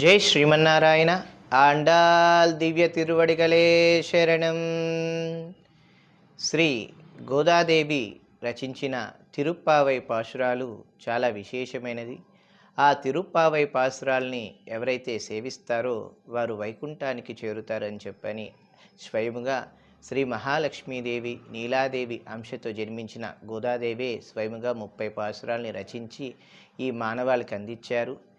జై శ్రీమన్నారాయణ ఆండాల్ దివ్య తిరువడిగలే శరణం. శ్రీ గోదాదేవి రచించిన తిరుప్పావై పాశురాలు చాలా విశేషమైనది. ఆ తిరుప్పావై పాశురాల్ని ఎవరైతే సేవిస్తారో వారు వైకుంఠానికి చేరుతారని చెప్పని స్వయముగా శ్రీ మహాలక్ష్మీదేవి నీలాదేవి అంశతో జన్మించిన గోదాదేవే స్వయముగా ముప్పై పాశురాల్ని రచించి ఈ మానవాళికి అందించారు.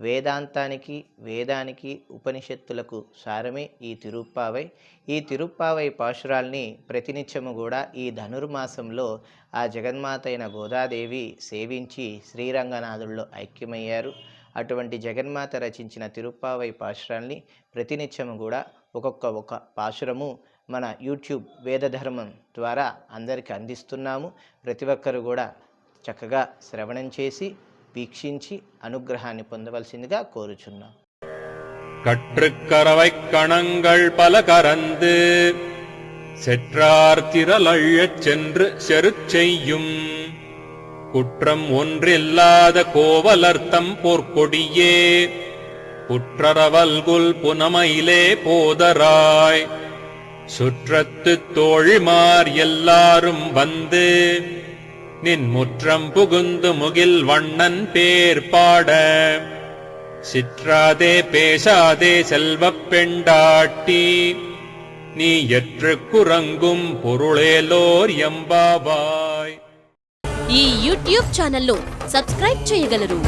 వేదాంతానికి వేదానికి ఉపనిషత్తులకు సారమే ఈ తిరుప్పావై. ఈ తిరుప్పావై పాశురాల్ని ప్రతినిత్యము కూడా ఈ ధనుర్మాసంలో ఆ జగన్మాత అయిన గోదాదేవి సేవించి శ్రీరంగనాథుల్లో ఐక్యమయ్యారు. అటువంటి జగన్మాత రచించిన తిరుప్పావై పాశురాల్ని ప్రతినిత్యము కూడా ఒక్కొక్క ఒక పాశురము మన యూట్యూబ్ వేదధర్మం ద్వారా అందరికీ అందిస్తున్నాము. ప్రతి ఒక్కరు కూడా చక్కగా శ్రవణం చేసి వీక్షించి అనుగ్రహాన్ని పొందవలసిందిగా కోరుచున్నాం கற்றுக்கரவைக் கணங்கள் பல கரந்து செற்றார் திரளழச் சென்று செருச் செய்யும் குற்றம் ஒன்றில்லாத கோவலர்த்தம் போர்க்கொடியே புற்றரவல்குல் புனமையிலே போதராய் சுற்றத்துத் தோழிமார் எல்லாரும் வந்து நின் முற்றம் புகுந்து முகில் வண்ணன் பேர் பாட. சிற்றாதே பேசாதே செல்வப் பெண்டாட்டி. நீ எற்று குரங்கும் పొరుళేలోర్ ఎంబాబాయ్ ఈ యూట్యూబ్ ఛానల్లో సబ్స్క్రైబ్ చేయగలరు